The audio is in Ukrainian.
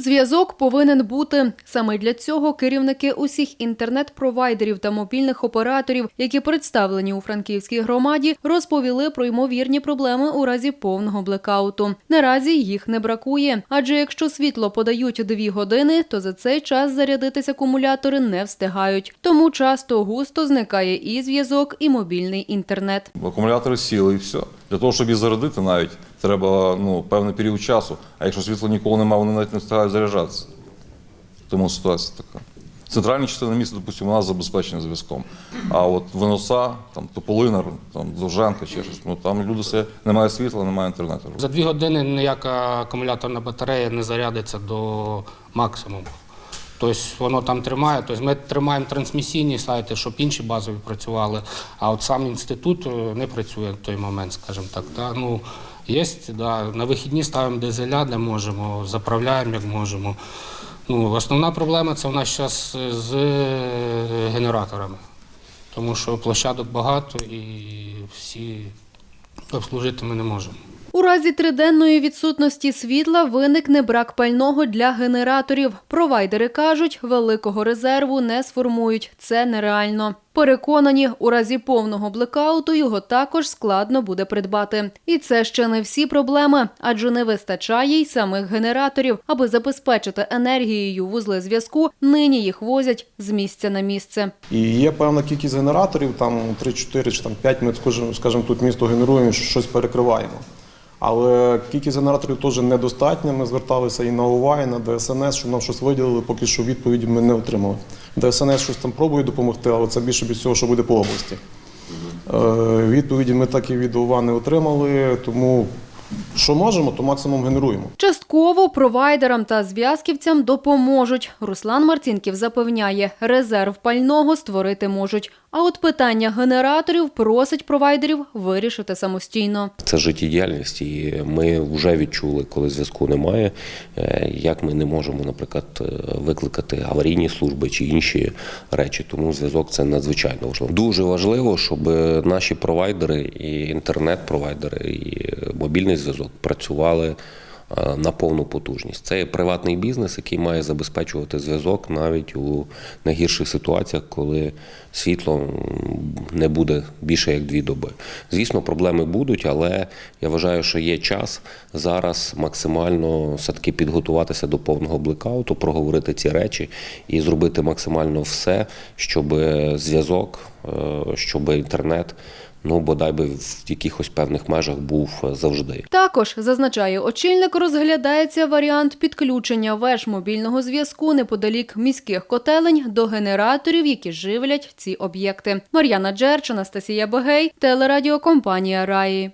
Зв'язок повинен бути саме для цього керівники усіх інтернет-провайдерів та мобільних операторів, які представлені у франківській громаді, розповіли про ймовірні проблеми у разі повного блекауту. Наразі їх не бракує, адже якщо світло подають дві години, то за цей час зарядитись акумулятори не встигають. Тому часто густо зникає і зв'язок, і мобільний інтернет. Акумулятори сіли і все. Для того, щоб їх зарядити навіть, треба ну, певний період часу. А якщо світла ніколи немає, вони навіть не встигають заряджатися. Тому ситуація така. Центральні частини міста, допустимо, у нас забезпечені зв'язком. А от Виноса, там, Тополинар, там, Довженка чи щось, ну, там люди все, немає світла, немає інтернету. За дві години ніяка акумуляторна батарея не зарядиться до максимуму. Тобто воно там тримає. Тобто ми тримаємо трансмісійні сайти, щоб інші базові працювали. А от сам інститут е, не працює в той момент, скажімо так. Да? Ну, є, да, на вихідні ставимо дизеля, де можемо, заправляємо як можемо. Ну, основна проблема це у нас зараз з е, генераторами, тому що площадок багато і всі обслужити ми не можемо. У разі триденної відсутності світла виникне брак пального для генераторів. Провайдери кажуть, великого резерву не сформують. Це нереально. Переконані, у разі повного блекауту його також складно буде придбати. І це ще не всі проблеми, адже не вистачає й самих генераторів. Аби забезпечити енергією вузли зв'язку, нині їх возять з місця на місце. І є певна кількість генераторів, там 3-4 чи там 5 ми, скажімо, тут місто генеруємо, щось перекриваємо. Але кількість генераторів теж недостатня. Ми зверталися і на УВА, і на ДСНС, щоб нам щось виділили, поки що відповіді ми не отримали. ДСНС щось там пробує допомогти, але це більше від цього, що буде по області. Е, Відповіді ми так і від УВА не отримали, тому що можемо, то максимум генеруємо. Частково провайдерам та зв'язківцям допоможуть. Руслан Марцінків запевняє, резерв пального створити можуть. А от питання генераторів просить провайдерів вирішити самостійно. Це життєдіяльність, і ми вже відчули, коли зв'язку немає, е, як ми не можемо, наприклад, е, викликати аварійні служби чи інші речі. Тому зв'язок це надзвичайно важливо. Дуже важливо, щоб наші провайдери, і інтернет-провайдери, і мобільний зв'язок працювали. е, На повну потужність. Це приватний бізнес, який має забезпечувати зв'язок навіть у найгірших ситуаціях, коли світло не буде більше як дві доби. Звісно, проблеми будуть, але я вважаю, що є час зараз максимально все-таки підготуватися до повного блекауту, проговорити ці речі і зробити максимально все, щоб зв'язок, е, щоб інтернет, ну бодай би в якихось певних межах був завжди. Також зазначає очільник, розглядається варіант підключення веж мобільного зв'язку неподалік міських котелень до генераторів, які живлять ці об'єкти. Мар'яна Джерч, Анастасія Богей, телерадіокомпанія Раї.